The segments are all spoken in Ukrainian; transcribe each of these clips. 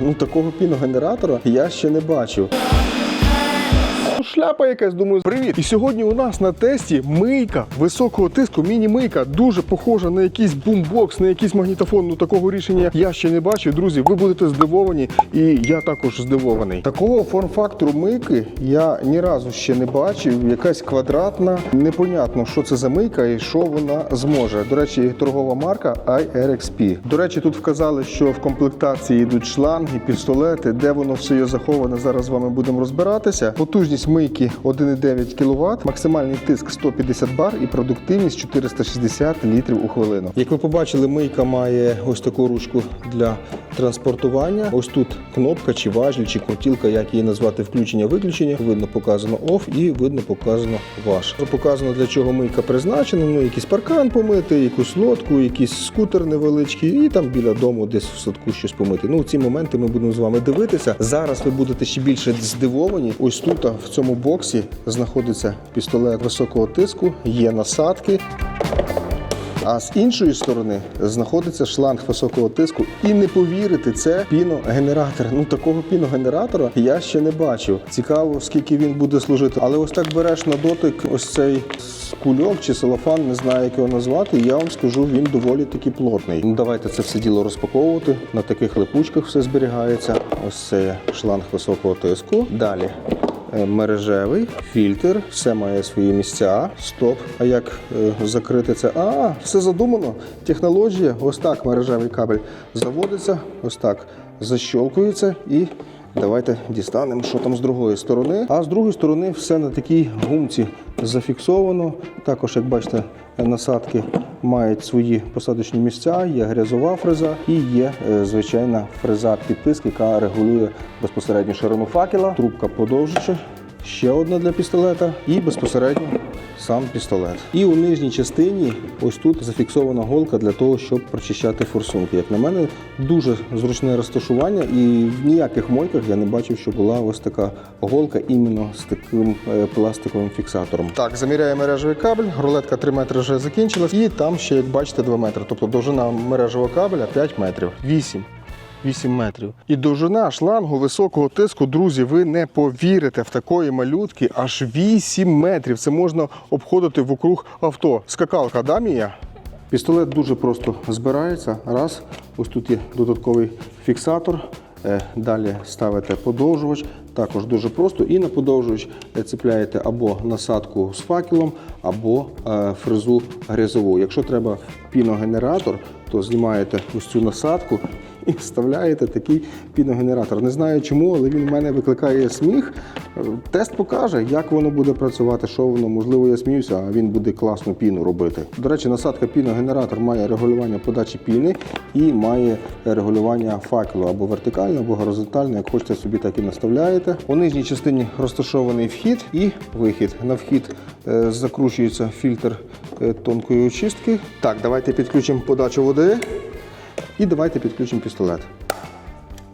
Ну такого піногенератора я ще не бачив. Шляпа якась, думаю, привіт. І сьогодні у нас на тесті мийка високого тиску, міні-мийка, дуже похожа на якийсь бумбокс, на якийсь магнітофон. Ну такого рішення я ще не бачив. Друзі, ви будете здивовані, і я також здивований. Такого форм-фактору мийки я ні разу ще не бачив. Якась квадратна, непонятно, що це за мийка і що вона зможе. До речі, торгова марка iRXP. До речі, тут вказали, що в комплектації йдуть шланги, пістолети, де воно все є заховане. Зараз з вами будемо розбиратися. Потужність мийки 1,9 кВт, максимальний тиск 150 бар і продуктивність 460 літрів у хвилину. Як ви побачили, мийка має ось таку ручку для транспортування. Ось тут кнопка чи важіль, чи крутілка, як її назвати включення-виключення. Видно показано OFF і видно показано WASH. Показано для чого мийка призначена. Ну, якийсь паркан помити, якусь лодку, якийсь скутер невеличкий, і там біля дому десь в садку щось помити. Ну, ці моменти ми будемо з вами дивитися. Зараз ви будете ще більше здивовані. Ось тут в цьому боксі знаходиться пістолет високого тиску, є насадки. А з іншої сторони знаходиться шланг високого тиску. І не повірите, це піногенератор. Ну такого піногенератора я ще не бачив. Цікаво, скільки він буде служити. Але ось так береш на дотик ось цей кульок чи целофан, не знаю, як його назвати. Я вам скажу, він доволі таки плотний. Ну давайте це все діло розпаковувати. На таких липучках все зберігається. Ось це шланг високого тиску. Далі мережевий, фільтр, все має свої місця. Стоп. А як е, закрити це? А, все задумано. Технологія. Ось так мережевий кабель заводиться, ось так защолкується і. Давайте дістанемо, що там з другої сторони. А з другої сторони все на такій гумці зафіксовано. Також, як бачите, насадки мають свої посадочні місця, є грязова фреза і є е, звичайна фреза під яка регулює безпосередньо ширину факела, трубка подовжича, ще одна для пістолета і безпосередньо сам пістолет. І у нижній частині ось тут зафіксована голка для того, щоб прочищати форсунки. Як на мене, дуже зручне розташування, і в ніяких мойках я не бачив, що була ось така голка іменно з таким е, пластиковим фіксатором. Так, заміряє мережевий кабель, рулетка 3 метри вже закінчилась, і там ще, як бачите, 2 метри. Тобто довжина мережевого кабеля 5 метрів. 8. 8 метрів. І довжина шлангу високого тиску, друзі, ви не повірите в такої малютки аж 8 метрів. Це можна обходити вокруг авто. Скакалка, да, Мія? Пістолет дуже просто збирається. Раз, ось тут є додатковий фіксатор. Е, Далі ставите подовжувач, також дуже просто. І на подовжувач е, цепляєте або насадку з факелом, або е, фрезу грязову. Якщо треба піногенератор, то знімаєте ось цю насадку і вставляєте такий піногенератор. Не знаю чому, але він в мене викликає сміх. Тест покаже, як воно буде працювати, що воно. Можливо, я сміюся, а він буде класну піну робити. До речі, насадка піногенератор має регулювання подачі піни і має регулювання факелу або вертикально, або горизонтально. Як хочете собі, так і наставляєте. У нижній частині розташований вхід і вихід. На вхід е, закручується фільтр е, тонкої очистки. Так, давайте підключимо подачу води. І давайте підключимо пістолет.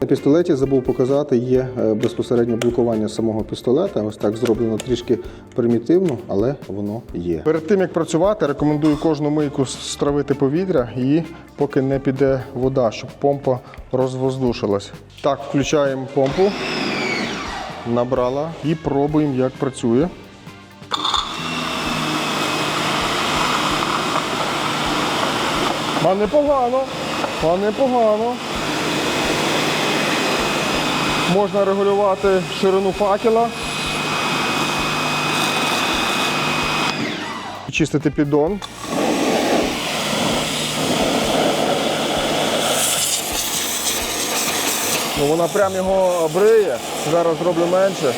На пістолеті забув показати, є е, безпосереднє блокування самого пістолета. Ось так зроблено трішки примітивно, але воно є. Перед тим як працювати, рекомендую кожну мийку стравити повітря і поки не піде вода, щоб помпа розвоздушилась. Так, включаємо помпу. Набрала і пробуємо, як працює. А непогано, а непогано. Можна регулювати ширину факела. Чистити піддон. Ну, вона прям його бриє. Зараз зроблю менше.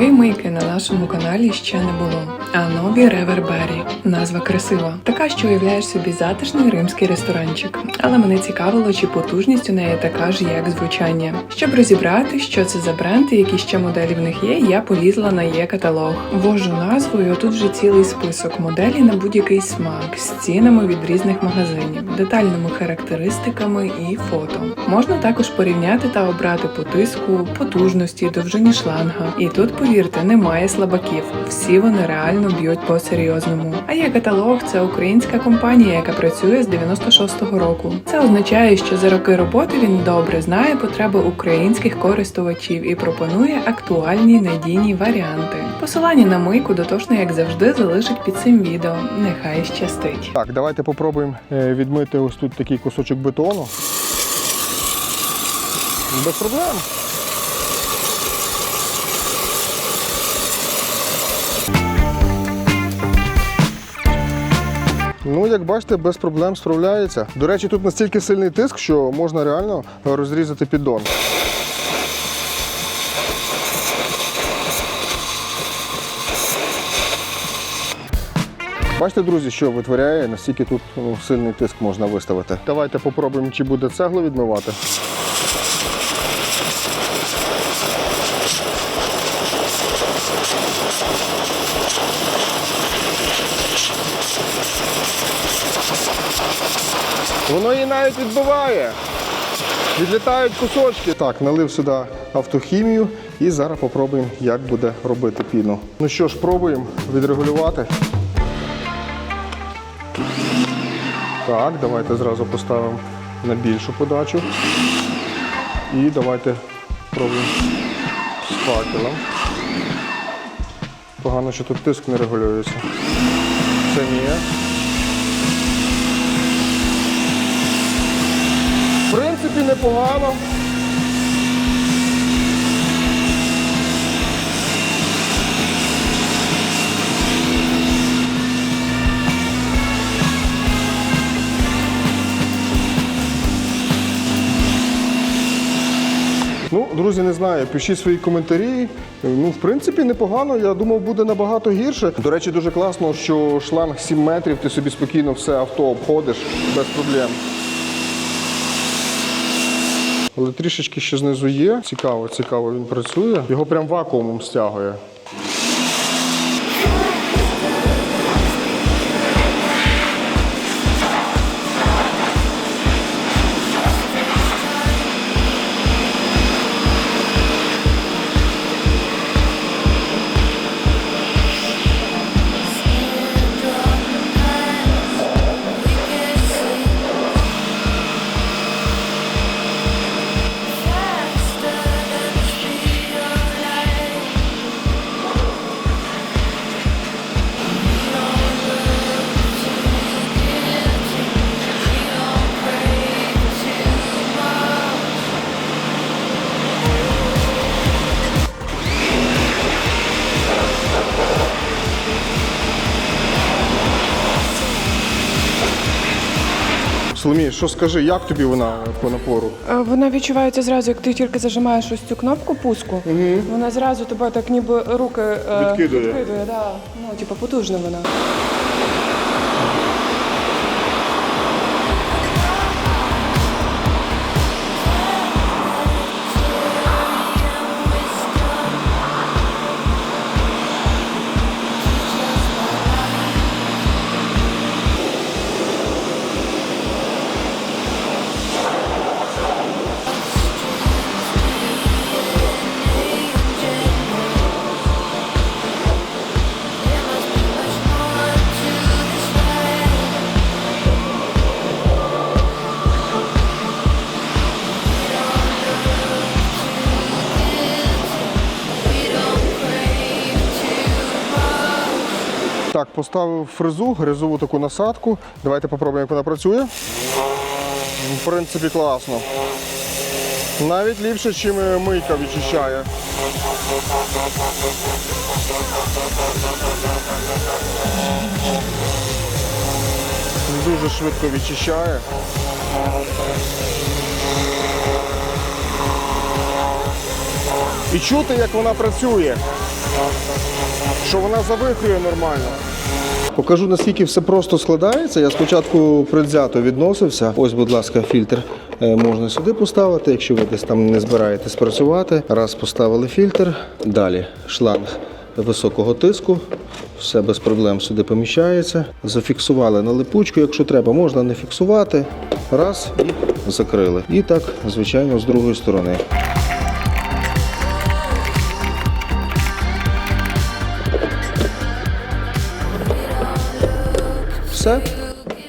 Мийки на нашому каналі ще не було. А нові ревербері. Назва красива. Така, що уявляєш собі затишний римський ресторанчик. Але мене цікавило, чи потужність у неї така ж, як звучання. Щоб розібрати, що це за бренд і які ще моделі в них є, я полізла на є каталог. Ввожу назву, і отут вже цілий список моделі на будь-який смак з цінами від різних магазинів, детальними характеристиками і фото. Можна також порівняти та обрати по тиску, потужності, довжині шланга. І тут, повірте, немає слабаків. Всі вони реально б'ють по серйозному. А є каталог це українська компанія, яка працює з 96-го року. Це означає, що за роки роботи він добре знає потреби українських користувачів і пропонує актуальні надійні варіанти. Посилання на мийку дотошно, як завжди, залишить під цим відео. Нехай щастить. Так, давайте попробуємо е, відмити ось тут такий кусочок бетону. Без проблем. Ну, як бачите, без проблем справляється. До речі, тут настільки сильний тиск, що можна реально розрізати піддон. Бачите, друзі, що витворяє, настільки тут ну, сильний тиск можна виставити. Давайте попробуємо, чи буде цеглу відмивати. Воно її навіть відбиває. Відлітають кусочки. Так, налив сюди автохімію і зараз попробуємо, як буде робити піну. Ну що ж, пробуємо відрегулювати. Так, давайте зразу поставимо на більшу подачу. І давайте пробуємо з факелом. Погано, що тут тиск не регулюється. Це ні. В принципі, непогано. Ну, друзі, не знаю, пишіть свої коментарі. Ну, в принципі, непогано. Я думав, буде набагато гірше. До речі, дуже класно, що шланг 7 метрів, ти собі спокійно все авто обходиш без проблем. Але трішечки ще знизу є. Цікаво, цікаво, він працює. Його прям вакуумом стягує. Соломія, що скажи, як тобі вона по напору? Е, Вона відчувається зразу, як ти тільки зажимаєш ось цю кнопку пуску. Вона зразу тебе так ніби руки е, Відкидує. відкидує да. Ну, типу, потужна вона. Так, поставив фрезу, грязову таку насадку. Давайте попробуємо, як вона працює. В принципі, класно. Навіть ліпше, ніж мийка відчищає. Дуже швидко відчищає. І чути, як вона працює. Що вона завихрює нормально. Покажу наскільки все просто складається. Я спочатку предвзято відносився. Ось, будь ласка, фільтр е, можна сюди поставити, якщо ви десь там не збираєтесь працювати. Раз поставили фільтр, далі шланг високого тиску. Все без проблем сюди поміщається. Зафіксували на липучку, якщо треба, можна не фіксувати. Раз і закрили. І так, звичайно, з другої сторони. Все.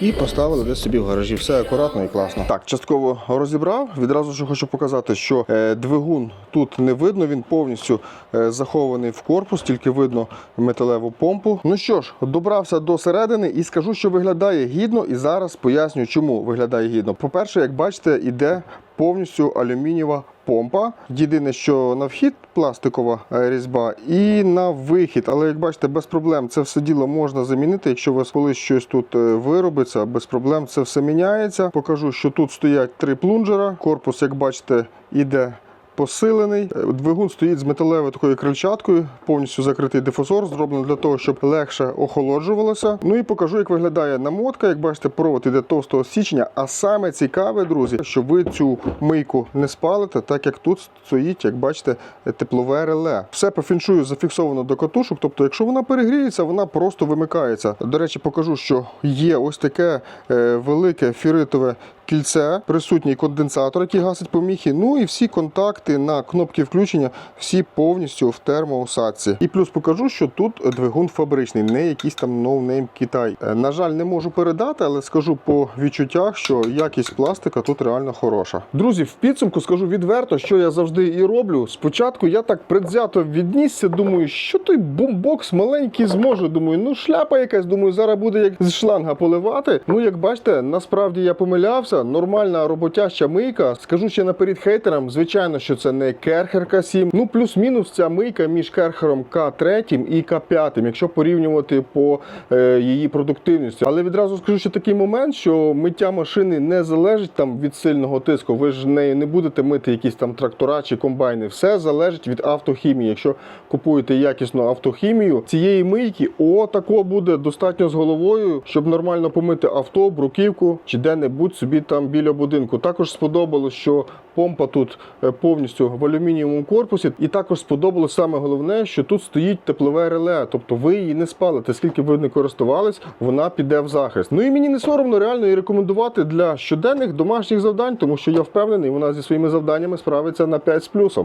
І поставили десь собі в гаражі. Все акуратно і класно. Так, частково розібрав. Відразу ж хочу показати, що е, двигун тут не видно, він повністю е, захований в корпус, тільки видно металеву помпу. Ну що ж, добрався до середини і скажу, що виглядає гідно, і зараз поясню, чому виглядає гідно. По-перше, як бачите, іде повністю алюмінієва помпа. Єдине, що на вхід пластикова е, різьба і на вихід. Але як бачите, без проблем це все діло можна замінити. Якщо у вас колись щось тут е, виробиться, без проблем це все міняється. Покажу, що тут стоять три плунжера. Корпус, як бачите, іде. Посилений Е, двигун стоїть з металевою такою крильчаткою, повністю закритий дифузор, зроблений для того, щоб легше охолоджувалося. Ну і покажу, як виглядає намотка. Як бачите, провод іде товстого січення. А саме цікаве, друзі, що ви цю мийку не спалите, так як тут стоїть, як бачите, теплове реле. Все по фіншую зафіксовано до катушок. Тобто, якщо вона перегріється, вона просто вимикається. До речі, покажу, що є ось таке е, велике фіритове кільце, присутній конденсатор, який гасить поміхи. Ну і всі контакти на кнопки включення, всі повністю в термоусадці. І плюс покажу, що тут двигун фабричний, не якийсь там ноунейм Китай. Е, На жаль, не можу передати, але скажу по відчуттях, що якість пластика тут реально хороша. Друзі, в підсумку скажу відверто, що я завжди і роблю. Спочатку я так предвзято віднісся, думаю, що той бумбокс маленький зможе. Думаю, ну шляпа якась, думаю, зараз буде як з шланга поливати. Ну, як бачите, насправді я помилявся. Нормальна роботяща мийка. Скажу ще наперед хейтерам, звичайно, що це не Керхер К7. Ну, плюс-мінус ця мийка між Керхером К3 і К5, якщо порівнювати по е, її продуктивності. Але відразу скажу, що такий момент, що миття машини не залежить там від сильного тиску. Ви ж нею не будете мити якісь там трактора чи комбайни. Все залежить від автохімії. Якщо купуєте якісну автохімію, цієї мийки о буде достатньо з головою, щоб нормально помити авто, бруківку чи де-небудь собі там біля будинку. Також сподобалось, що помпа тут е, повністю в алюмінієвому корпусі, і також сподобалось саме головне, що тут стоїть теплове реле, тобто ви її не спалите, скільки ви не користувались, вона піде в захист. Ну і мені не соромно реально її рекомендувати для щоденних домашніх завдань, тому що я впевнений, вона зі своїми завданнями справиться на 5 з плюсом.